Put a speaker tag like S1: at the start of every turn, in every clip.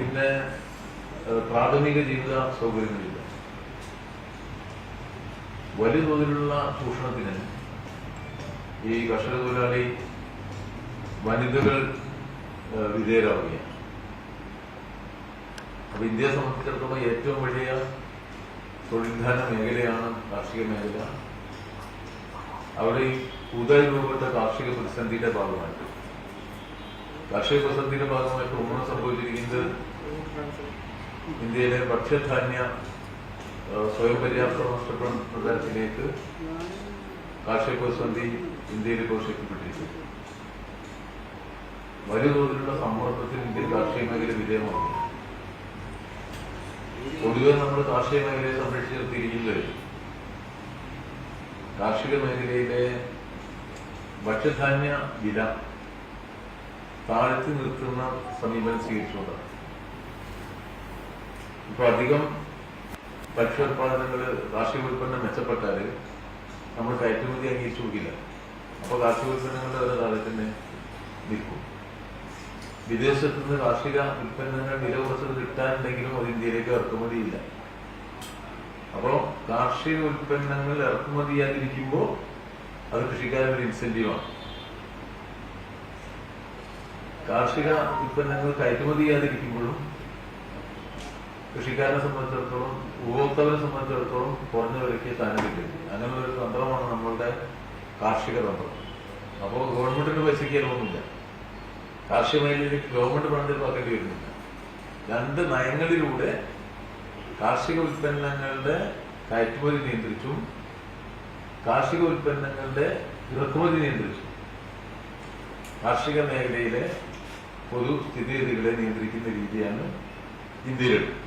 S1: പിന്നെ പ്രാഥമിക ജീവിത സൗകര്യങ്ങളില്ല. വലിയ തോതിലുള്ള ചൂഷണത്തിന് ഈ കർഷക തൊഴിലാളി വനിതകൾ വിധേയരാവുകയാണ്. അപ്പൊ ഇന്ത്യയെ സംബന്ധിച്ചിടത്തോളം ഏറ്റവും വലിയ തൊഴിൽധാന മേഖലയാണ് കാർഷിക മേഖല. അവിടെ പുതുതായി രൂപപ്പെട്ട കാർഷിക പ്രതിസന്ധിയുടെ ഭാഗമായിട്ട്. കാർഷിക പ്രതിസന്ധിയുടെ ഭാഗമായിട്ട് ഒന്നും സംഭവിച്ചിരിക്കുന്നത് ഇന്ത്യയിലെ ഭക്ഷ്യധാന്യ സ്വയം പര്യാപ്ത നഷ്ടപ്പെടുന്ന തരത്തിലേക്ക് കാർഷിക പ്രതിസന്ധി ഇന്ത്യയിൽ ഘോഷിക്കപ്പെട്ടിരിക്കുന്നു. വലിയ തോതിലുള്ള ഇന്ത്യൻ കാർഷിക മേഖല വിധേയമാണ് പൊതുവെ നമ്മൾ കാർഷിക മേഖലയെ സംരക്ഷിച്ച് നിർത്തിയിരിക്കുന്നത് കാർഷിക മേഖലയിലെ ഭക്ഷ്യധാന്യ വില താഴ്ത്തി നിർത്തുന്ന സമീപനം സ്വീകരിച്ചുകൊണ്ടാണ്. ഇപ്പൊ അധികം ഭക്ഷ്യോത്പാദനങ്ങൾ കാർഷിക ഉൽപ്പന്നം മെച്ചപ്പെട്ടാൽ നമ്മൾ കയറ്റുമതി അംഗീകരിച്ചു കൊടുക്കില്ല. അപ്പൊ കാർഷിക ഉൽപ്പന്നങ്ങളുടെ ഒരു താഴെ തന്നെ നിൽക്കും. വിദേശത്ത് നിന്ന് കാർഷിക ഉൽപ്പന്നങ്ങൾ വില കുറച്ചത് കിട്ടാനുണ്ടെങ്കിലും അത് ഇന്ത്യയിലേക്ക് ഇറക്കുമതിയില്ല. അപ്പോ കാർഷിക ഉൽപ്പന്നങ്ങൾ ഇറക്കുമതി ചെയ്യാതിരിക്കുമ്പോൾ അത് കൃഷിക്കാരൻ ഒരു ഇൻസെന്റീവാണ്. കാർഷിക ഉൽപ്പന്നങ്ങൾ കയറ്റുമതി ചെയ്യാതിരിക്കുമ്പോഴും കൃഷിക്കാരനെ സംബന്ധിച്ചിടത്തോളം ഉപഭോക്താവിനെ സംബന്ധിച്ചിടത്തോളം കുറഞ്ഞ വിലയ്ക്ക് സാധനം കിട്ടും. അങ്ങനെ ഒരു തന്ത്രമാണ് നമ്മളുടെ കാർഷിക തന്ത്രം. അപ്പോൾ ഗവൺമെന്റിന്റെ പൈസയ്ക്ക് ചെലവൊന്നുമില്ല കാർഷിക മേഖലയിലേക്ക് ഗവൺമെന്റ് പണം ചെലവാക്കേണ്ടി വരുന്നില്ല. രണ്ട് നയങ്ങളിലൂടെ കാർഷിക ഉൽപ്പന്നങ്ങളുടെ കയറ്റുമതി നിയന്ത്രിച്ചും കാർഷിക ഉൽപ്പന്നങ്ങളുടെ ഇറക്കുമതി നിയന്ത്രിച്ചും കാർഷിക മേഖലയിലെ പൊതു സ്ഥിതിഗതികളെ നിയന്ത്രിക്കുന്ന രീതിയാണ് ഇന്ത്യയിലുള്ളത്.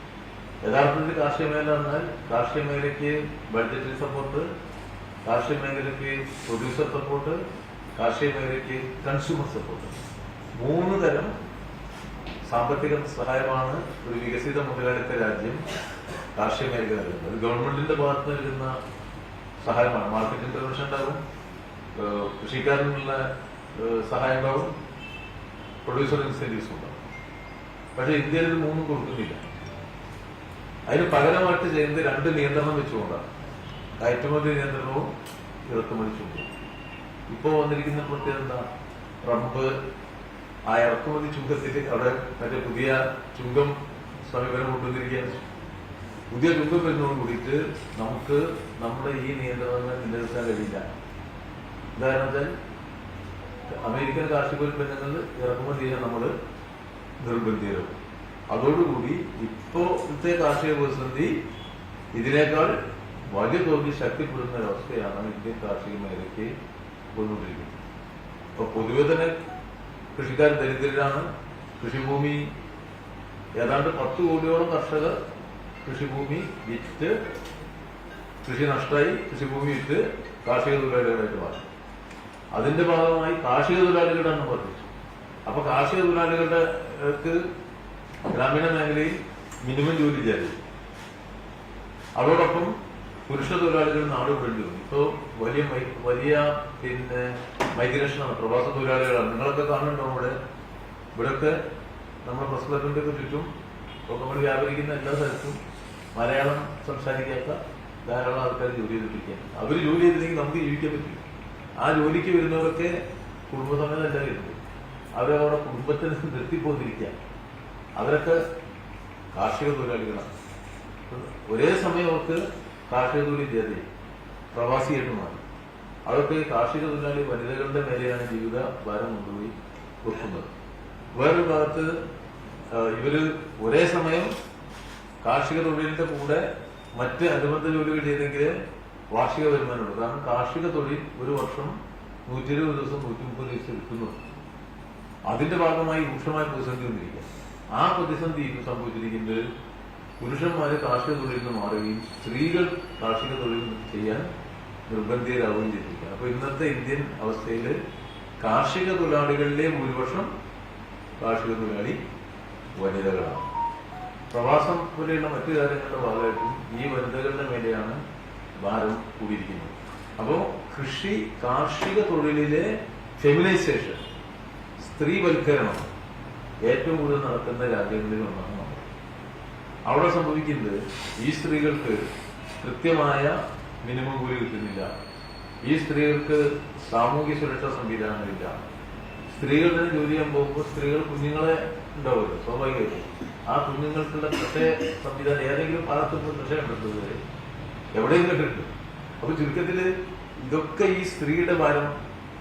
S1: യഥാർത്ഥത്തിൽ കാർഷിക മേഖല എന്നാൽ കാർഷിക മേഖലയ്ക്ക് ബഡ്ജറ്ററി സപ്പോർട്ട് കാർഷിക മേഖലയ്ക്ക് പ്രൊഡ്യൂസർ സപ്പോർട്ട് കാർഷിക മേഖലയ്ക്ക് കൺസ്യൂമർ സപ്പോർട്ട് മൂന്ന് തരം സാമ്പത്തിക സഹായമാണ് ഒരു വികസിത മുതലാളിത്ത രാജ്യം കാർഷിക മേഖല നൽകുന്നത്. ഗവൺമെന്റിന്റെ ഭാഗത്ത് നൽകുന്ന സഹായമാണ്. മാർക്കറ്റ് ഇന്റർവെൻഷൻ ഉണ്ടാകും കൃഷിക്കാരനുള്ള സഹായം ഉണ്ടാവും. പ്രൊഡ്യൂസർ ഇൻസെന്റീവ്സ് ഉണ്ടാവും. പക്ഷെ ഇന്ത്യയിൽ മൂന്നും കൊടുക്കുന്നില്ല. അതിന് പകരമായിട്ട് ചെയ്യുന്നത് രണ്ട് നിയന്ത്രണം വെച്ചുകൊണ്ടാണ്. കയറ്റുമതി നിയന്ത്രണവും ഇറക്കുമതി ചുങ്കവും ഇപ്പോൾ വന്നിരിക്കുന്ന പ്രത്യേകത എന്താ? ട്രംപ് ആ ഇറക്കുമതി ചുങ്കത്തിൽ അവിടെ മറ്റേ പുതിയ ചുങ്കം സമീപനം കൊണ്ടുവന്നിരിക്കുകയാണ്. പുതിയ ചുങ്കം വരുന്നതോട് കൂടിയിട്ട് നമുക്ക് നമ്മുടെ ഈ നിയന്ത്രണങ്ങൾ നിലനിർത്താൻ കഴിയില്ല. ഉദാഹരണം വെച്ചാൽ അമേരിക്കൻ കാർഷിക ഉൽപ്പന്നങ്ങൾ ഇറക്കുമതി ചെയ്യാൻ നമ്മൾ നിർബന്ധിതരും അതോടുകൂടി ഇപ്പോഴത്തെ കാർഷിക പ്രതിസന്ധി ഇതിനേക്കാൾ വലിയ തോതിൽ ശക്തിപ്പെടുന്ന ഒരവസ്ഥയാണ് ഇന്ത്യൻ കാർഷിക മേഖലയ്ക്ക് വന്നുകൊണ്ടിരിക്കുന്നത്. അപ്പൊ പൊതുവെ തന്നെ കൃഷിക്കാർ ദരിദ്രരാണ്. കൃഷിഭൂമി ഏതാണ്ട് പത്ത് കോടിയോളം കർഷകർ കൃഷിഭൂമി വിറ്റ് കൃഷി നഷ്ടമായി കൃഷിഭൂമി വിറ്റ് കാർഷിക തൊഴിലാളികളായിട്ട് മാറി. അതിന്റെ ഭാഗമായി കാർഷിക തൊഴിലാളികളുടെ എണ്ണം വർദ്ധിച്ചു. അപ്പൊ കാർഷിക തൊഴിലാളികളുടെ ഗ്രാമീണ മേഖലയിൽ മിനിമം ജോലി ചെയ്യാതെ. അതോടൊപ്പം പുരുഷ തൊഴിലാളികൾ നാട് വിടേണ്ടി വന്നു ഇപ്പോ വലിയ വലിയ പിന്നെ മൈഗ്രേഷനാണ്. പ്രവാസ തൊഴിലാളികളാണ്. നിങ്ങളൊക്കെ കാണുന്നുണ്ടോ നമ്മുടെ ഇവിടെയൊക്കെ നമ്മുടെ പ്രസ് ക്ലബിന്റെ ചുറ്റും നമ്മൾ വ്യാപരിക്കുന്ന എല്ലാ സ്ഥലത്തും മലയാളം സംസാരിക്കാത്ത ധാരാളം ആൾക്കാർ ജോലി ചെയ്തിട്ടിരിക്കുകയാണ്. അവർ ജോലി ചെയ്തില്ലെങ്കിൽ നമുക്ക് ജീവിക്കാൻ പറ്റില്ല. ആ ജോലിക്ക് വരുന്നവരൊക്കെ കുടുംബസമേതല്ല വരുന്നത്. അവരവരുടെ കുടുംബത്തിന് നിർത്തിപ്പോന്നിരിക്കുക അവരൊക്കെ കാർഷിക തൊഴിലാളികളാണ്. ഒരേ സമയം അവർക്ക് കാർഷിക തൊഴിൽ ജാതി പ്രവാസിയായിട്ട് മാറി. അതൊക്കെ കാർഷിക തൊഴിലാളി വനിതകളുടെ മേലെയാണ് ജീവിത ഭാരം കൊണ്ടുപോയി വെക്കുന്നത്. വേറൊരു ഭാഗത്ത് ഇവർ ഒരേ സമയം കാർഷിക തൊഴിലിന്റെ കൂടെ മറ്റ് അനുബന്ധ ജോലികൾ ചെയ്തെങ്കിൽ വാർഷിക വരുമാനമുണ്ട് കാരണം കാർഷിക തൊഴിൽ ഒരു വർഷം നൂറ്റി ഇരുപത് ദിവസം നൂറ്റി മുപ്പത് ദിവസം എടുക്കുന്നു. അതിന്റെ ഭാഗമായി രൂക്ഷമായ പ്രതിസന്ധി വന്നിരിക്കുക ആ പ്രതിസന്ധി ഇപ്പോൾ സംഭവിച്ചിരിക്കുന്നത് പുരുഷന്മാര് കാർഷിക തൊഴിലിൽ നിന്ന് മാറുകയും സ്ത്രീകൾ കാർഷിക തൊഴിൽ ചെയ്യാൻ നിർബന്ധിതരാവുകയും ചെയ്തിരിക്കുക അപ്പൊ ഇന്നത്തെ ഇന്ത്യൻ അവസ്ഥയിൽ കാർഷിക തൊഴിലാളികളിലെ ഭൂരിപക്ഷം കാർഷിക തൊഴിലാളി വനിതകളാണ്. പ്രവാസം പോലെയുള്ള മറ്റു കാര്യങ്ങളുടെ ഭാഗമായിട്ടും ഈ വനിതകളുടെ മേലെയാണ് ഭാരം കൂടിയിരിക്കുന്നത്. അപ്പോ കൃഷി കാർഷിക തൊഴിലിലെ ഫെമിനൈസേഷൻ സ്ത്രീവൽക്കരണം ഏറ്റവും കൂടുതൽ നടക്കുന്ന രാജ്യങ്ങളിൽ ഒന്നാണ് നമ്മൾ. അവിടെ സംഭവിക്കുന്നത് ഈ സ്ത്രീകൾക്ക് കൃത്യമായ മിനിമം കൂലി കിട്ടുന്നില്ല. ഈ സ്ത്രീകൾക്ക് സാമൂഹ്യ സുരക്ഷാ സംവിധാനമില്ല. സ്ത്രീകൾ തന്നെ ജോലി ചെയ്യാൻ പോകുമ്പോൾ സ്ത്രീകൾ കുഞ്ഞുങ്ങളെ ഉണ്ടാവുമല്ലോ സ്വാഭാവികമായിട്ടും. ആ കുഞ്ഞുങ്ങൾക്കുള്ള പ്രത്യേക സംവിധാനം ഏതെങ്കിലും ഭാഗത്തുനിന്ന് രക്ഷപ്പെടുന്നത് എവിടെയും കണ്ടിട്ടുണ്ട്. അപ്പൊ ചുരുക്കത്തിൽ ഇതൊക്കെ ഈ സ്ത്രീയുടെ ഭാരം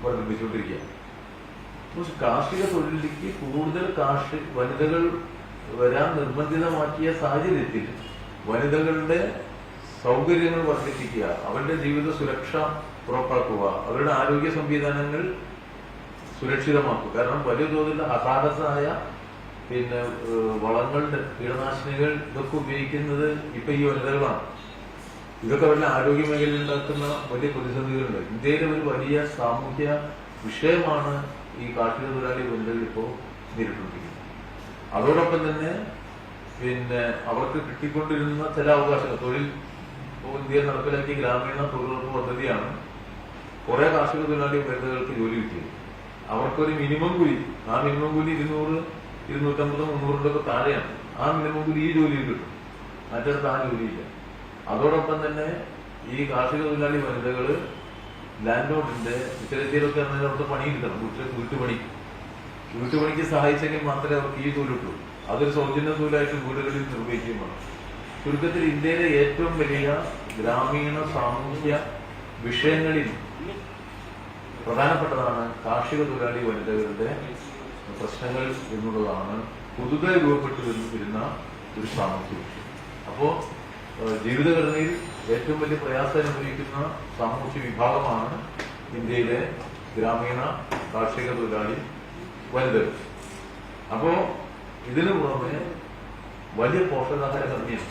S1: വർദ്ധിപ്പിച്ചുകൊണ്ടിരിക്കുക കാർഷിക തൊഴിലിലേക്ക് കൂടുതൽ കാർഷിക വനിതകൾ വരാൻ നിർബന്ധിതമാക്കിയ സാഹചര്യത്തിൽ വനിതകളുടെ സൗകര്യങ്ങൾ വർദ്ധിപ്പിക്കുക അവരുടെ ജീവിത സുരക്ഷ ഉറപ്പാക്കുക അവരുടെ ആരോഗ്യ സംവിധാനങ്ങൾ സുരക്ഷിതമാക്കുക. കാരണം വലിയ തോതിൽ അസാധസായ പിന്നെ വളങ്ങളുടെ കീടനാശിനികൾ ഇതൊക്കെ ഉപയോഗിക്കുന്നത് ഇപ്പൊ ഈ വനിതകളാണ്. ഇതൊക്കെ അവരുടെ ആരോഗ്യ മേഖലയിൽ ഉണ്ടാക്കുന്ന വലിയ പ്രതിസന്ധികളുണ്ട്. ഇന്ത്യയിലെ ഒരു വലിയ സാമൂഹ്യ വിഷയമാണ് ഈ കാർഷിക തൊഴിലാളി വനിതകൾ ഇപ്പോൾ നേരിട്ടുകൊണ്ടിരിക്കുന്നത് അതോടൊപ്പം തന്നെ പിന്നെ അവർക്ക് കിട്ടിക്കൊണ്ടിരുന്ന ചില അവകാശങ്ങൾ തൊഴിൽ ഇന്ത്യയിൽ നടപ്പിലാക്കിയ ഗ്രാമീണ തൊഴിലുറപ്പ് പദ്ധതിയാണ് കുറെ കാർഷിക തൊഴിലാളി വനിതകൾക്ക് ജോലി കിട്ടിയത്. അവർക്കൊരു മിനിമം കൂലി ആ മിനിമം കൂലി ഇരുന്നൂറ് ഇരുന്നൂറ്റമ്പത് മുന്നൂറിന്റെ ഒക്കെ താഴെയാണ്. ആ മിനിമം കൂലി ഈ ജോലിയിൽ കിട്ടും. മറ്റൊരു ആ ജോലിയില്ല. അതോടൊപ്പം തന്നെ ഈ കാർഷിക തൊഴിലാളി വനിതകൾ ലാൻഡ് ലോഡിന്റെ ഇത്തരത്തിലൊക്കെ അവിടുത്തെ പണി കിട്ടണം. വീട്ടിലെ വീട്ടുപണി. വീട്ടുപണിക്ക് സഹായിച്ചെങ്കിൽ മാത്രമേ അവർക്ക് ഈ തൊഴിൽ കിട്ടൂ. അതൊരു സൗജന്യ തൊഴിലായിട്ട് വീടുകളിൽ നിർവഹിക്കുകയും വേണം. ചുരുക്കത്തിൽ ഇന്ത്യയിലെ ഏറ്റവും വലിയ ഗ്രാമീണ സാമൂഹ്യ വിഷയങ്ങളിൽ പ്രധാനപ്പെട്ടതാണ് കാർഷിക തൊഴിലാളി വനിതകളുടെ പ്രശ്നങ്ങൾ എന്നുള്ളതാണ് പുതുതായി രൂപപ്പെട്ടു വരുന്ന- ഒരു സാമൂഹ്യ വിഷയം. അപ്പോ ജീവിതഘടനയിൽ ഏറ്റവും വലിയ പ്രയാസം അനുഭവിക്കുന്ന സാമൂഹ്യ വിഭാഗമാണ് ഇന്ത്യയിലെ ഗ്രാമീണ കാർഷിക തൊഴിലാളി വനിതകൾ. അപ്പോ ഇതിനു പുറമെ വലിയ പോഷകാഹാര കമ്മിയാണ്.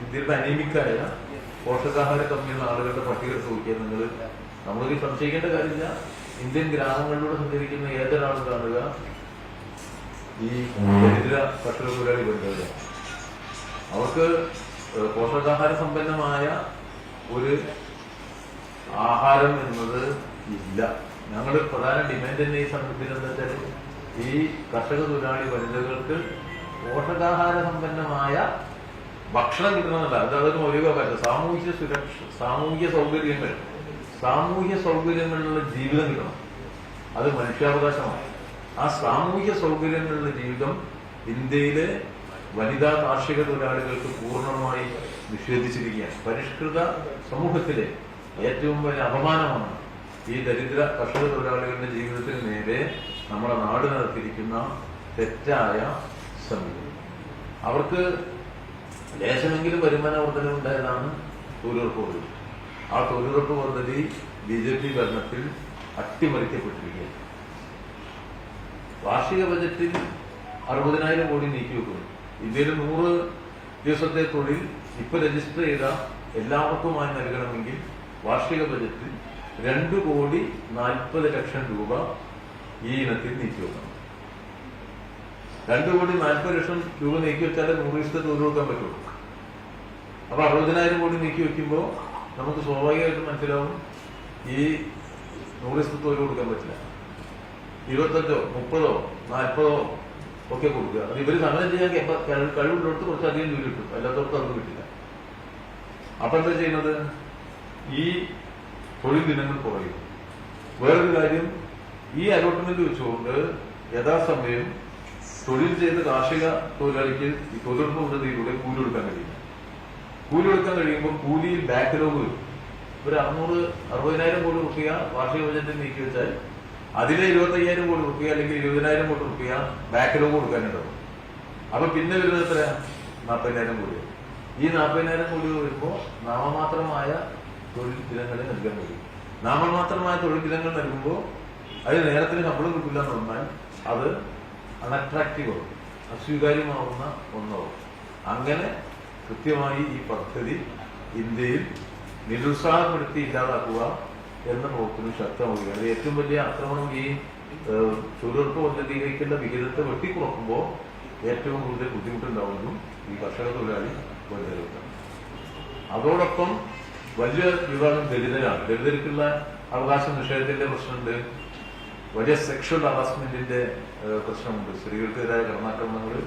S1: ഇന്ത്യയുടെ അനീമിക്കായ പോഷകാഹാര കമ്മിയുള്ള ആളുകളുടെ പട്ടിക എടുത്ത് നോക്കിയാൽ നിങ്ങൾ നമ്മൾക്ക് സംശയിക്കേണ്ട കാര്യമില്ല. ഇന്ത്യൻ ഗ്രാമങ്ങളിലൂടെ സഞ്ചരിക്കുന്ന ഏതൊരാളും കാണുക ഈ ദരിദ്ര കർഷക തൊഴിലാളി ബന്ധുക്കൾ അവർക്ക് പോഷകാഹാര സമ്പന്നമായ ഒരു ആഹാരം എന്നത് ഇല്ല. ഞങ്ങൾ പ്രധാന ഡിമാൻഡ് തന്നെ ഈ സംഘത്തിൽ എന്താ വെച്ചാൽ ഈ കർഷക തൊഴിലാളി വനിതകൾക്ക് പോഷകാഹാര സമ്പന്നമായ ഭക്ഷണം കിട്ടണമെന്നല്ല. അത് അതൊരു മൗലികാവകാശം. സാമൂഹ്യ സുരക്ഷ സാമൂഹ്യ സൗകര്യങ്ങൾ സാമൂഹ്യ സൗകര്യങ്ങളിലുള്ള ജീവിതം കിട്ടണം. അത് മനുഷ്യാവകാശമാണ്. ആ സാമൂഹ്യ സൗകര്യങ്ങളിലുള്ള ജീവിതം ഇന്ത്യയിലെ വനിതാ കാർഷിക തൊഴിലാളികൾക്ക് പൂർണമായി നിഷേധിച്ചിരിക്കുകയാണ്. പരിഷ്കൃത സമൂഹത്തിലെ ഏറ്റവും വലിയ അപമാനമാണ് ഈ ദരിദ്ര കർഷക തൊഴിലാളികളുടെ ജീവിതത്തിന് നേരെ നമ്മുടെ നാട് നടത്തിയിരിക്കുന്ന തെറ്റായ സമീപനം അവർക്ക് ലേശമെങ്കിലും വരുമാന വർധന ഉണ്ടായതാണ് തൊഴിലുറപ്പ് പദ്ധതി. ആ തൊഴിലുറപ്പ് പദ്ധതി ബി ജെ പി ഭരണത്തിൽ അട്ടിമറിക്കപ്പെട്ടിരിക്കുകയാണ്. വാർഷിക ബജറ്റിൽ അറുപതിനായിരം കോടി നീക്കി വെക്കുന്നു ഇന്ത്യയിൽ നൂറ് ദിവസത്തെ തൊഴിൽ ഇപ്പൊ രജിസ്റ്റർ ചെയ്ത എല്ലാവർക്കുമായി നൽകണമെങ്കിൽ വാർഷിക ബജറ്റിൽ രണ്ട് കോടി നാൽപ്പത് ലക്ഷം രൂപ ഈ ഇനത്തിൽ നീക്കി വെക്കണം. രണ്ട് കോടി നാൽപ്പത് ലക്ഷം രൂപ നീക്കി വെച്ചാലേ നൂറ് ദിവസത്തെ തൊഴിൽ കൊടുക്കാൻ പറ്റുള്ളൂ അപ്പൊ അറുപതിനായിരം കോടി നീക്കി വെക്കുമ്പോൾ നമുക്ക് സ്വാഭാവികമായിട്ടും മനസ്സിലാവും ഈ നൂറ് ദിവസത്തെ തൊഴിൽ കൊടുക്കാൻ പറ്റില്ല. ഇരുപത്തഞ്ചോ മുപ്പതോ നാൽപ്പതോ ഒക്കെ കൊടുക്കുക. അത് ഇവർ സമരം ചെയ്യാൻ കഴിവുള്ളിടത്ത് കുറച്ചധികം ജോലി കിട്ടും. അല്ലാത്തവർക്ക് അവർക്ക് കിട്ടില്ല. അപ്പൊ എന്താ ചെയ്യുന്നത്? ഈ തൊഴിൽ ദിനങ്ങൾ കുറയും. വേറൊരു കാര്യം ഈ അലോട്ട്മെന്റ് വെച്ചുകൊണ്ട് യഥാസമയം തൊഴിൽ ചെയ്ത കാർഷിക തൊഴിലാളിക്ക് ഈ തൊഴിലുറപ്പ് പദ്ധതിയിലൂടെ കൂലി കൊടുക്കാൻ കഴിയും കൂലി കൊടുക്കാൻ കഴിയുമ്പോൾ കൂലിയിൽ ബാക്ക്ലോഗ് വരും. ഒരു അറുന്നൂറ് അറുപതിനായിരം കോടി റുപ്യ വാർഷിക ബജറ്റിൽ നീക്കി വെച്ചാൽ അതിലെ ഇരുപത്തി അയ്യായിരം കോടി റുപ്യ അല്ലെങ്കിൽ ഇരുപതിനായിരം കോടി റുപ്യ ബാക്കിലോ കൊടുക്കാനുണ്ടാവും അപ്പൊ പിന്നെ വരുന്നത് എത്ര നാൽപ്പതിനായിരം കോടി. ഈ നാൽപ്പതിനായിരം കോടി വരുമ്പോൾ നാമമാത്രമായ തൊഴിൽ ദിനങ്ങളെ നൽകാൻ കഴിയും. നാമമാത്രമായ തൊഴിൽ ദിനങ്ങൾ നൽകുമ്പോൾ അത് നേരത്തിന് ശമ്പളം കിട്ടില്ല എന്ന് പറഞ്ഞാൽ അത് അൺഅട്രാക്റ്റീവ് ആവും. അസ്വീകാര്യമാവുന്ന ഒന്നാവും. അങ്ങനെ കൃത്യമായി ഈ പദ്ധതി ഇന്ത്യയിൽ നിരുത്സാഹപ്പെടുത്തി ഇല്ലാതാക്കുക എന്ന നോക്കുന്നു ശക്തമാവുകയാണ് ഏറ്റവും വലിയ ആക്രമണം ഈ ചൂടുകൾക്ക് പദ്ധതിയിലേക്കുള്ള വിഹിതത്തെ വെട്ടിക്കുറക്കുമ്പോൾ ഏറ്റവും കൂടുതൽ ബുദ്ധിമുട്ടുണ്ടാവുന്നു ഈ കർഷക തൊഴിലാളി വനിതകൾക്കാണ്. അതോടൊപ്പം വലിയ വിഭാഗം ദളിതരാണ് ദളിതർക്കുള്ള അവകാശ നിഷേധത്തിന്റെ പ്രശ്നമുണ്ട്. വലിയ സെക്ഷൽ ഹറാസ്മെന്റിന്റെ പ്രശ്നമുണ്ട്. സ്ത്രീകൾക്കെതിരായ കടന്നാക്രമണങ്ങൾ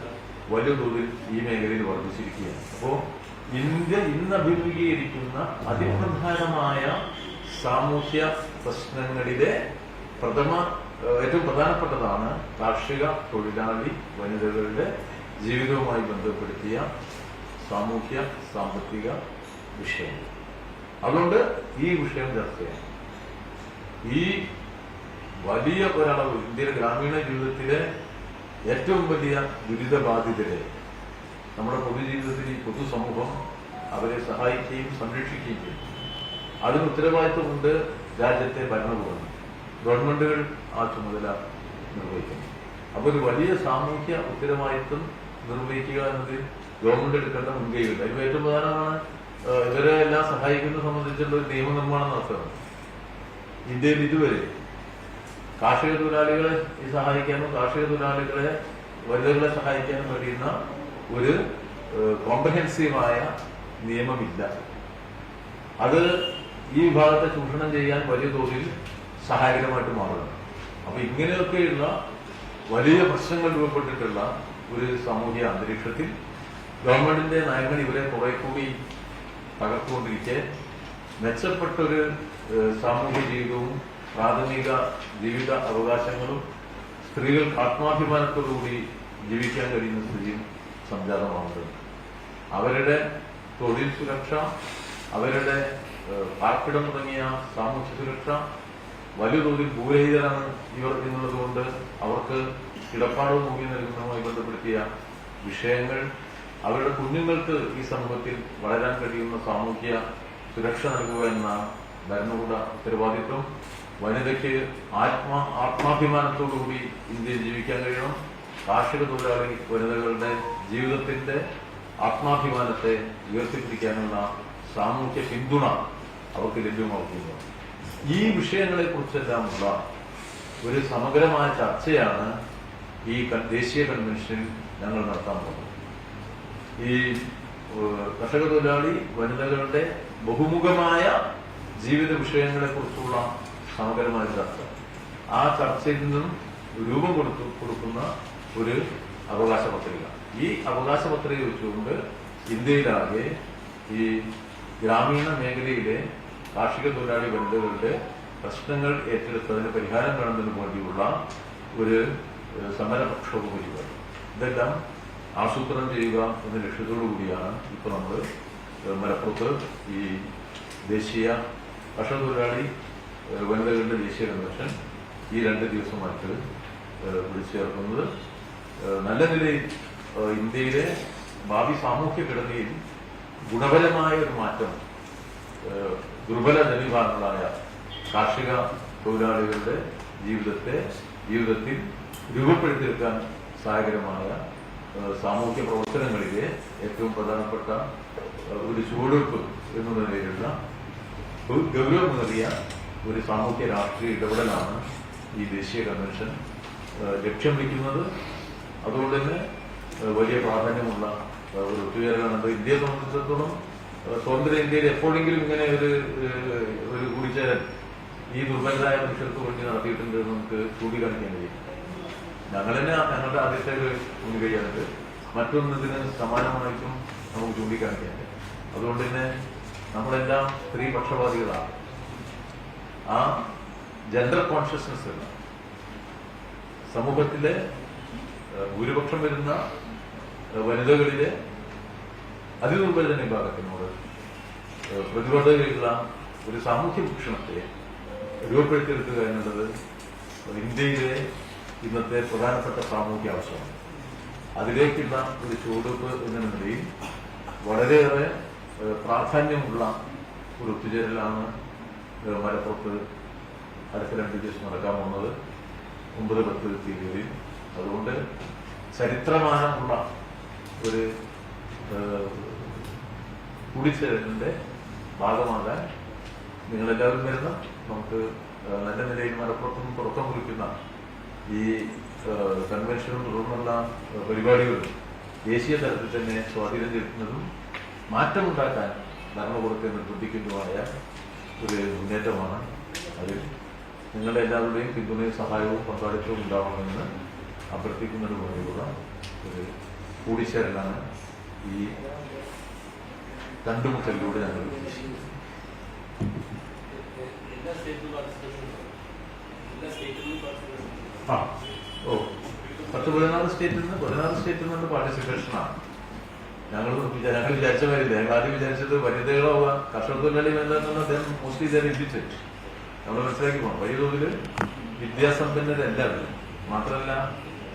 S1: വലിയ തോതിൽ ഈ മേഖലയിൽ വർദ്ധിച്ചിരിക്കുകയാണ്. അപ്പോ ഇന്ത്യ ഇന്ന് അഭിമുഖീകരിക്കുന്ന അതിപ്രധാനമായ സാമൂഹ്യ പ്രശ്നങ്ങളിലെ പ്രഥമ ഏറ്റവും പ്രധാനപ്പെട്ടതാണ് കാർഷിക തൊഴിലാളി വനിതകളുടെ ജീവിതവുമായി ബന്ധപ്പെടുത്തിയ സാമൂഹ്യ സാമ്പത്തിക വിഷയങ്ങൾ. അതുകൊണ്ട് ഈ വിഷയം ചർച്ച ചെയ്യാം ഈ വലിയ ഒരളവ് ഇന്ത്യയിലെ ഗ്രാമീണ ജീവിതത്തിലെ ഏറ്റവും വലിയ ദുരിതബാധിതരെ നമ്മുടെ പൊതുജീവിതത്തിൽ ഈ പൊതുസമൂഹം അവരെ സഹായിക്കുകയും സംരക്ഷിക്കുകയും ചെയ്യും അതിന് ഉത്തരവാദിത്വമുണ്ട് രാജ്യത്തെ ഭരണകൂടം. ഗവൺമെന്റുകൾ ആ ചുമതല നിർവഹിക്കുന്നു. അപ്പൊ ഒരു വലിയ സാമൂഹ്യ ഉത്തരവാദിത്വം നിർവഹിക്കുക എന്നത് ഗവൺമെന്റ് എടുക്കേണ്ട മുൻകൈയുണ്ട്. അതിൽ ഏറ്റവും പ്രധാനമാണ് ഇവരെ എല്ലാം സഹായിക്കുന്നത് സംബന്ധിച്ചുള്ള ഒരു നിയമനിർമ്മാണം നടത്തുന്നത് ഇന്ത്യയിൽ ഇതുവരെ കാർഷിക തൊഴിലാളികളെ സഹായിക്കാനും കാർഷിക തൊഴിലാളികളെ വനിതകളെ സഹായിക്കാനും കഴിയുന്ന ഒരു കോംപ്രഹെൻസീവായ നിയമമില്ല. അത് ഈ വിഭാഗത്തെ ചൂഷണം ചെയ്യാൻ വലിയ തോതിൽ സഹായകരമായിട്ട് മാറുന്നത് അപ്പൊ ഇങ്ങനെയൊക്കെയുള്ള വലിയ പ്രശ്നങ്ങൾ രൂപപ്പെട്ടിട്ടുള്ള ഒരു സാമൂഹ്യ അന്തരീക്ഷത്തിൽ ഗവൺമെന്റിന്റെ നയങ്ങൾ ഇവരെ കുറെ കൂടി തകർത്തുകൊണ്ടിരിക്കെ മെച്ചപ്പെട്ടൊരു സാമൂഹ്യ ജീവിതവും പ്രാഥമിക ജീവിത അവകാശങ്ങളും സ്ത്രീകൾ ആത്മാഭിമാനത്തോടുകൂടി ജീവിക്കാൻ കഴിയുന്ന സ്ഥിതിയും സംജാതമാകുന്നുണ്ട് അവരുടെ തൊഴിൽ സുരക്ഷ അവരുടെ പാർപ്പിടം തുടങ്ങിയ സാമൂഹ്യ സുരക്ഷ വലിയ തോതിൽ ഭൂരഹിതരാണ് കൊണ്ട് അവർക്ക് കിടപ്പാടവും മൂല്യം നൽകുന്നതുമായി ബന്ധപ്പെടുത്തിയ വിഷയങ്ങൾ അവരുടെ കുഞ്ഞുങ്ങൾക്ക് ഈ സമൂഹത്തിൽ വളരാൻ കഴിയുന്ന സാമൂഹ്യ സുരക്ഷ നൽകുക എന്ന ഭരണകൂട ഉത്തരവാദിത്വം വനിതയ്ക്ക് ആത്മാ ആത്മാഭിമാനത്തോടുകൂടി ഇന്ത്യയിൽ ജീവിക്കാൻ കഴിയണം. കാർഷിക തൊഴിലാളി വനിതകളുടെ ജീവിതത്തിന്റെ ആത്മാഭിമാനത്തെ ഉയർത്തിപ്പിടിക്കാനുള്ള സാമൂഹ്യ പിന്തുണ അവർക്ക് ലഭ്യമാക്കുന്നു ഈ വിഷയങ്ങളെ കുറിച്ചെല്ലാമുള്ള ഒരു സമഗ്രമായ ചർച്ചയാണ് ഈ ദേശീയ കൺവെൻഷനിൽ ഞങ്ങൾ നടത്താൻ പോകുന്നത്. ഈ കർഷക തൊഴിലാളി വനിതകളുടെ ബഹുമുഖമായ ജീവിത വിഷയങ്ങളെ കുറിച്ചുള്ള സമഗ്രമായ ചർച്ച. ആ ചർച്ചയിൽ നിന്നും രൂപം കൊടുത്തു കൊടുക്കുന്ന ഒരു അവകാശ പത്രിക ഈ അവകാശ പത്രിക വെച്ചുകൊണ്ട് ഇന്ത്യയിലാകെ ഈ ഗ്രാമീണ മേഖലയിലെ കാർഷിക തൊഴിലാളി വനിതകളുടെ പ്രശ്നങ്ങൾ ഏറ്റെടുത്തതിന് പരിഹാരം കാണുന്നതിന് വേണ്ടിയുള്ള ഒരു സമര പരിപാടി. ഇതെല്ലാം ആസൂത്രണം ചെയ്യുക എന്ന ലക്ഷ്യത്തോടു കൂടിയാണ് ഇപ്പോൾ നമ്മൾ മലപ്പുറത്ത് ഈ ദേശീയ കർഷക തൊഴിലാളി വനിതകളുടെ ദേശീയ കൺവെൻഷൻ ഈ രണ്ട് ദിവസമായിട്ട് ഏഹ്, വിളിച്ചു ചേർക്കുന്നത്. നല്ല നിലയിൽ ഇന്ത്യയിലെ ഭാവി സാമൂഹ്യ ഘടനയിൽ ഗുണപരമായ ഒരു മാറ്റം ദുർബല ജനവിഭാഗങ്ങളായ കാർഷിക തൊഴിലാളികളുടെ ജീവിതത്തെ ജീവിതത്തിൽ രൂപപ്പെടുത്തിയെടുക്കാൻ സഹായകരമായ സാമൂഹ്യ പ്രവർത്തനങ്ങളിലെ ഏറ്റവും പ്രധാനപ്പെട്ട ഒരു ചുവടുവെപ്പ് എന്ന നിലയിലുള്ള ഗൗരവമേറിയ ഒരു സാമൂഹ്യ രാഷ്ട്രീയ ഇടപെടലാണ് ഈ ദേശീയ കൺവെൻഷൻ ലക്ഷ്യം വയ്ക്കുന്നത്. അതുകൊണ്ട് തന്നെ വലിയ പ്രാധാന്യമുള്ള ഒരു ഒത്തുചേരലാണ്. ഇന്ത്യയെ സംബന്ധിച്ചിടത്തോളം സ്വതന്ത്ര ഇന്ത്യയിൽ എപ്പോഴെങ്കിലും ഇങ്ങനെ ഒരു ഒരു കൂടിച്ചേരൽ ഈ ദുർബലരായ മനുഷ്യർക്ക് വേണ്ടി നടത്തിയിട്ടുണ്ട് എന്ന് നമുക്ക് ചൂണ്ടിക്കാണിക്കാൻ കഴിയും. ഞങ്ങൾ തന്നെ ഞങ്ങളുടെ ആദ്യത്തെ ഒരു മുൻകൈയാണിത് മറ്റൊന്ന് ഇതിന് സമാനമായിട്ടും നമുക്ക് ചൂണ്ടിക്കാണിക്കാൻ കഴിയും. അതുകൊണ്ട് തന്നെ നമ്മളെല്ലാം സ്ത്രീ പക്ഷപാതികളാണ് ആ ജെൻഡർ കോൺഷ്യസ്നെസ് സമൂഹത്തിലെ ഭൂരിപക്ഷം വരുന്ന വനിതകളിലെ അതിദുർബല തന്നെ ഏഹ്, പ്രതിബദ്ധതയുള്ള ഒരു സാമൂഹ്യ ഭൂഷണത്തെ രൂപപ്പെടുത്തിയെടുക്കുക എന്നുള്ളത് ഇന്ത്യയിലെ ഇന്നത്തെ പ്രധാനപ്പെട്ട സാമൂഹ്യ ആവശ്യമാണ് അതിലേക്കുള്ള ഒരു ചുവടുവെപ്പ് എന്ന നിലയിൽ വളരെയേറെ പ്രാധാന്യമുള്ള ഒരു ഒത്തുചേരലാണ് മലപ്പുറത്ത് അടുത്ത രണ്ട് ദിവസം നടക്കാൻ പോകുന്നത് ഒമ്പത് പത്ത് തീയതികളിൽ. അതുകൊണ്ട് ചരിത്രമാനമുള്ള ഒരു കൂടിച്ചേരലിന്റെ ഭാഗമാകാൻ നിങ്ങളെല്ലാവരും വരുന്ന നമുക്ക് നല്ല നിലയിൽ മലപ്പുറത്തും പുറത്തും കുറിക്കുന്ന ഈ കൺവെൻഷനും തുടർന്നുള്ള പരിപാടികളും ദേശീയ തലത്തിൽ തന്നെ സ്വാധീനം ചെലുത്തുന്നതും മാറ്റമുണ്ടാക്കാൻ ഭരണകൂടത്തെ നിർബന്ധിക്കുന്നതുമായ ഒരു മുന്നേറ്റമാണ്. അതിൽ നിങ്ങളുടെ എല്ലാവരുടെയും പിന്തുണയും സഹായവും പങ്കാളിത്തവും ഉണ്ടാവണമെന്ന് അഭ്യർത്ഥിക്കുന്നതുമായുള്ള ഒരു കൂടിച്ചേരലാണ് ഈ
S2: പാർട്ടിസിപ്പേഷൻ
S1: ഞങ്ങൾ ഓ പത്ത് പതിനാറ് സ്റ്റേറ്റിൽ നിന്ന് പതിനാറ് സ്റ്റേറ്റിൽ നിന്ന് പാർട്ടിസിപ്പേഷനാണ് ഞങ്ങൾ ഞങ്ങൾ വിചാരിച്ച മാതിരി ഞങ്ങൾ ആദ്യം വിചാരിച്ചത് വനിതകളോ കർഷക തൊഴിലാളി എന്താണെന്ന് അദ്ദേഹം മോസ്റ്റ്ലി ഇതേ ഏൽപ്പിച്ച് നമ്മൾ മനസ്സിലാക്കി പോകണം വലിയ തോതിൽ വിദ്യാസമ്പന്നരെല്ലാവരും മാത്രമല്ല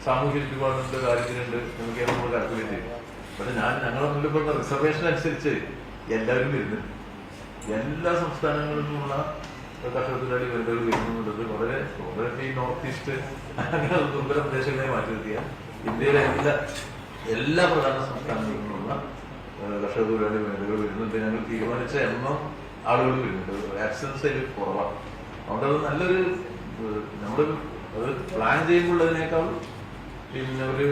S1: സാമൂഹ്യ ചുറ്റുപാടുണ്ട് കാര്യത്തിലുണ്ട് നമുക്ക് നമ്മൾ കാൽക്കുലേറ്റ് ചെയ്യും പക്ഷെ ഞാൻ ഞങ്ങളുടെ മുന്നിൽ പറഞ്ഞ റിസർവേഷൻ അനുസരിച്ച് എല്ലാവരും വരുന്നുണ്ട് എല്ലാ സംസ്ഥാനങ്ങളിൽ നിന്നുള്ള കർഷക വരുന്നവർ വരുന്നുള്ളത് വളരെ വളരെ നോർത്ത് ഈസ്റ്റ് അങ്ങനെ ദുർബല പ്രദേശങ്ങളെ മാറ്റി നിർത്തിയ ഇന്ത്യയിലെ എല്ലാ എല്ലാ പ്രധാന സംസ്ഥാനങ്ങളിൽ നിന്നുള്ള കർഷക തൊഴിലാളി വനിതകൾ വരുന്നുണ്ട്. ഞങ്ങൾ തീരുമാനിച്ച എണ്ണം ആളുകൾ വരുന്നുണ്ട്. ആക്സിഡൻസ് അതിൽ കുറവാണ്. അതുകൊണ്ട് അത് നല്ലൊരു നമ്മൾ അത് പ്ലാൻ ചെയ്യുമ്പോഴതിനേക്കാൾ പിന്നെ ഒരു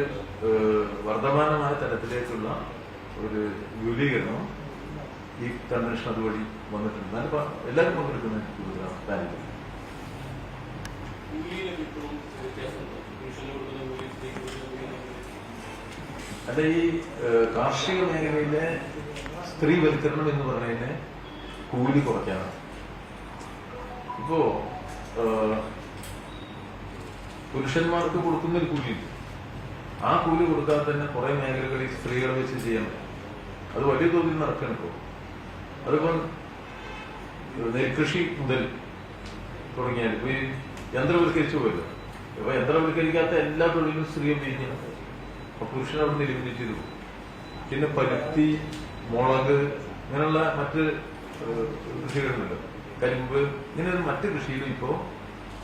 S1: വർദ്ധമാനമായ തലത്തിലേക്കുള്ള ഒരു വിപുലീകരണം ഈ കൺവെൻഷൻ അതുവഴി വന്നിട്ടുണ്ട്. എന്നാലും എല്ലാവരും പങ്കെടുക്കുന്ന? അല്ല ഈ കാർഷിക മേഖലയിലെ സ്ത്രീവൽക്കരണം എന്ന് പറയുന്നതിന് കൂലി കുറയ്ക്കാണ് ഇപ്പോ പുരുഷന്മാർക്ക് കൊടുക്കുന്ന ഒരു കൂലി ആ കൂലി കൊടുക്കാതെ തന്നെ കുറെ മേഖലകളിൽ സ്ത്രീകളെ വെച്ച് ചെയ്യാൻ അത് വലിയ തോതിൽ നടക്കണം അതിപ്പം നെൽകൃഷി മുതൽ തുടങ്ങിയാൽ ഇപ്പൊ ഈ യന്ത്രവൽക്കരിച്ചു പോയല്ലോ. ഇപ്പൊ യന്ത്രവൽക്കരിക്കാത്ത എല്ലാ തൊഴിലും സ്ത്രീയും ഉപയോഗിക്കണം അപ്പൊ പുരുഷൻ അവിടെ നിന്ന് ചെയ്തു. പിന്നെ പരുത്തി മുളക് ഇങ്ങനെയുള്ള മറ്റ് കൃഷികളുണ്ട്. കരിമ്പ് ഇങ്ങനെ മറ്റ് കൃഷിയിലും ഇപ്പോ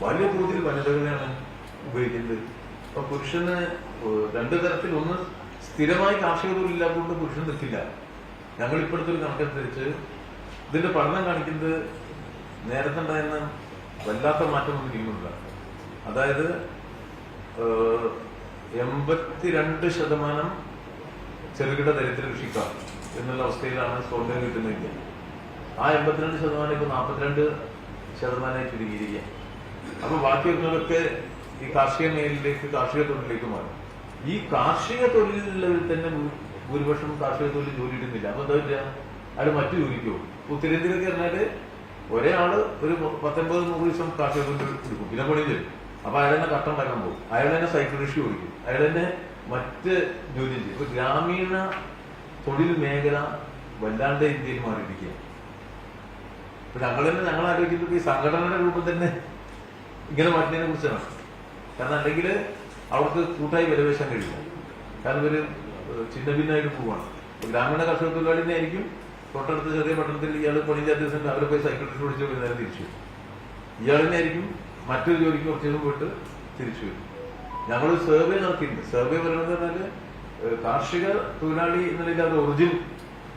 S1: വലിയ തോതിൽ വനിതകളെയാണ് ഉപയോഗിക്കുന്നത്. അപ്പൊ പുരുഷന് രണ്ട് തരത്തിൽ ഒന്ന് സ്ഥിരമായി കാർഷിക തൊഴിലില്ലാത്തതുകൊണ്ട് പുരുഷൻ നിൽക്കില്ല ഞങ്ങൾ ഇപ്പോഴത്തെ ഒരു കണക്കനുസരിച്ച് ഇതിന്റെ പഠനം കാണിക്കുന്നത് നേരത്തെ ഉണ്ടായിരുന്ന വല്ലാത്ത മാറ്റമൊന്നും ചെയ്യുന്നില്ല അതായത് ഏഹ്, എൺപത്തിരണ്ട് ശതമാനം ചെറുകിട ദരിദ്ര കൃഷിക്കാർ എന്നുള്ള അവസ്ഥയിലാണ് സ്വർണം കിട്ടുന്നില്ല ആ എൺപത്തിരണ്ട് ശതമാനം ഇപ്പൊ നാൽപ്പത്തിരണ്ട് ശതമാനമായി ചുരുങ്ങിയിരിക്കുക അപ്പൊ ബാക്കി ഈ കാർഷിക മേഖലയിലേക്ക് കാർഷിക തൊഴിലിലേക്ക് മാറും. ഈ കാർഷിക തൊഴിലിൽ തന്നെ ഭൂരിപക്ഷം കാർഷിക തൊഴിൽ ജോലി ഇടുന്നില്ല അപ്പൊ എന്താ പറ്റുക അയാൾ മറ്റു ജോലിക്ക് പോകും. ഉത്തരേന്ത്യയിലൊക്കെ പറഞ്ഞാൽ ഒരേ ഒരു പത്തൊൻപത് നൂറ് ദിവസം കാർഷിക തൊഴിൽ എടുക്കും. പിന്നെ പണി തരും അപ്പൊ അയാൾ തന്നെ കട്ടം വരണം പോകും. അയാൾ തന്നെ സൈക്കിൾ കൃഷി ഓടിക്കും. അയാൾ തന്നെ മറ്റ് ജോലി ചെയ്യും. ഇപ്പൊ ഗ്രാമീണ തൊഴിൽ മേഖല വല്ലാണ്ട് ഇന്ത്യയിൽ മാറിയിരിക്കുക ഇപ്പൊ ഞങ്ങൾ തന്നെ ഞങ്ങൾ ആലോചിക്കുന്നത് ഈ സംഘടനയുടെ രൂപം തന്നെ ഇങ്ങനെ മാറ്റുന്നതിനെ കുറിച്ചാണ്. കാരണം അല്ലെങ്കിൽ അവർക്ക് കൂട്ടായി വിലവേശാൻ കഴിയില്ല. കാരണം ഇവർ ചിന്ന ഭിന്നമായിട്ട് പോവാണ്. ഗ്രാമീണ കർഷക തൊഴിലാളിനെ ആയിരിക്കും തൊട്ടടുത്ത ചെറിയ പട്ടണത്തിൽ ഇയാൾ പണിഞ്ചാത്ത ദിവസം അവരെ പോയി സൈക്കിൾ ഇട്ട് പോയി നേരം തിരിച്ചു ഇയാളിനെ ആയിരിക്കും മറ്റൊരു ജോലിക്ക് കുറച്ച് പോയിട്ട് തിരിച്ചു വരും. ഞങ്ങൾ സർവേ നടത്തിയിട്ടുണ്ട്. സർവേ പറയുന്നത് പറഞ്ഞാൽ കാർഷിക തൊഴിലാളി എന്നുള്ള അത് ഒറിജിൻ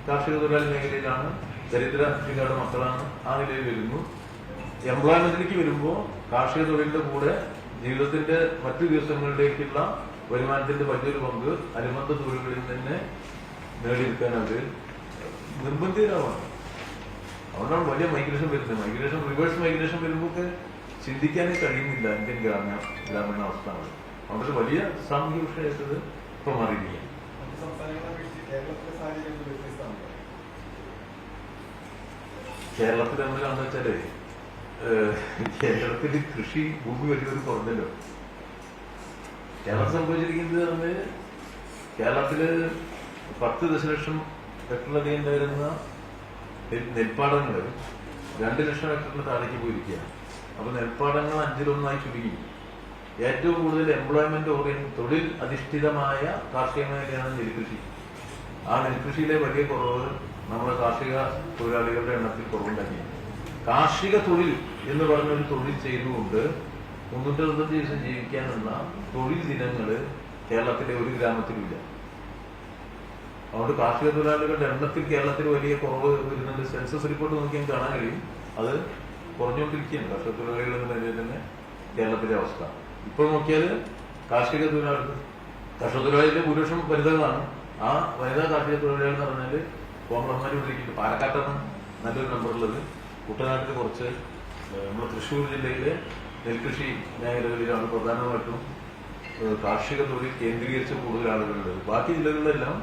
S1: കാർഷിക തൊഴിലാളി മേഖലയിലാണ്. ദരിദ്ര കൃഷിക്കാരുടെ മക്കളാണ് ആ നിലയിൽ വരുന്നു. എംപ്ലോയ്മെന്റിലേക്ക് വരുമ്പോൾ കാർഷിക തൊഴിലിന്റെ കൂടെ ജീവിതത്തിന്റെ മറ്റു ദിവസങ്ങളിലേക്കുള്ള വരുമാനത്തിന്റെ വലിയൊരു പങ്ക് അനുബന്ധ തൊഴിലുകളിൽ തന്നെ നേടിയെടുക്കാൻ അവർ നിർബന്ധിതരാവാണ്. അതുകൊണ്ടാണ് വലിയ മൈഗ്രേഷൻ വരുന്നത്. മൈഗ്രേഷൻ റിവേഴ്സ് മൈഗ്രേഷൻ വരുമ്പോൾ ചിന്തിക്കാനേ കഴിയുന്നില്ല ഇന്ത്യൻ ഗ്രാമീണ ഗ്രാമീണ അവസ്ഥ അതുകൊണ്ടൊരു വലിയ സാമൂഹ്യ വിഷയമായിട്ടത് ഇപ്പൊ മാറിയിരിക്കുക
S3: മറ്റ് സംസ്ഥാനങ്ങളെ അപേക്ഷിച്ച് കേരളത്തിലെ സാഹചര്യം വ്യത്യസ്തമാണ്?
S1: കേരളത്തിൽ എന്താണെന്ന് വെച്ചാൽ കേരളത്തിൽ കൃഷി ഭൂമി വലിയൊരു കുറഞ്ഞല്ലോ. കേരളം സംഭവിച്ചിരിക്കുന്നത് പറഞ്ഞ് കേരളത്തിൽ പത്ത് ദശലക്ഷം ഹെക്ടറിലധികം വരുന്ന നെൽപ്പാടങ്ങൾ രണ്ടു ലക്ഷം ഹെക്ടറിന് താഴേക്ക് പോയിരിക്കുകയാണ്. അപ്പൊ നെൽപ്പാടങ്ങൾ അഞ്ചിലൊന്നായി ചുരുങ്ങി. ഏറ്റവും കൂടുതൽ എംപ്ലോയ്മെന്റ് ഓറിയൻ തൊഴിൽ അധിഷ്ഠിതമായ കാർഷിക മേഖലയാണ് നെൽകൃഷി. ആ നെൽകൃഷിയിലെ വലിയ കുറവ് നമ്മുടെ കാർഷിക തൊഴിലാളികളുടെ എണ്ണത്തിൽ കുറവുണ്ടാക്കി. കാർഷിക തൊഴിൽ എന്ന് പറഞ്ഞൊരു തൊഴിൽ ചെയ്തുകൊണ്ട് മുന്നൂറ്റി അറുപത്തഞ്ച് ദിവസം ജീവിക്കാനുള്ള തൊഴിൽ ദിനങ്ങൾ കേരളത്തിലെ ഒരു ഗ്രാമത്തിലുമില്ല അതുകൊണ്ട് കാർഷിക തൊഴിലാളികളുടെ എണ്ണത്തിൽ കേരളത്തിൽ വലിയ കുറവ് വരുന്നുണ്ട്. സെൻസസ് റിപ്പോർട്ട് നോക്കിയാൽ കാണാൻ കഴിയും. അത് കുറഞ്ഞുകൊണ്ടിരിക്കുകയാണ്. കാർഷിക തൊഴിലാളികൾ എന്ന തന്നെ കേരളത്തിലെ അവസ്ഥ. ഇപ്പോൾ നോക്കിയാൽ കാർഷിക തൊഴിലാളികൾ കർഷക തൊഴിലാളികളുടെ ഭൂരിപക്ഷം വനിതകളാണ്. ആ വനിതാ കാർഷിക തൊഴിലാളികൾ എന്ന് പറഞ്ഞാൽ കോൺഗ്രസ്മാർ വിളിക്കുന്നത് പാലക്കാട്ടാണ് നല്ലൊരു നമ്പറുള്ളത് കുട്ടനാട്ടിൽ കുറച്ച് നമ്മുടെ തൃശ്ശൂർ ജില്ലയിലെ നെൽകൃഷി മേഖലകളിലാണ് പ്രധാനമായിട്ടും കാർഷിക തൊഴിൽ കേന്ദ്രീകരിച്ച് കൂടുതൽ ആളുകളുള്ളത്. ബാക്കി ജില്ലകളിലെല്ലാം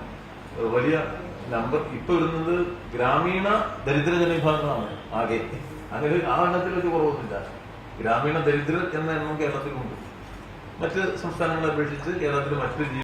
S1: വലിയ നമ്പർ ഇപ്പൊ വരുന്നത് ഗ്രാമീണ ദരിദ്ര ജനവിഭാഗങ്ങളാണ് ആകെ. അങ്ങനെ ആ എണ്ണത്തിൽ ഒരു കുറവൊന്നുമില്ല. ഗ്രാമീണ ദരിദ്രർ എന്ന എണ്ണം കേരളത്തിലുണ്ട്. മറ്റ് സംസ്ഥാനങ്ങളെ അപേക്ഷിച്ച് കേരളത്തിൽ മറ്റ്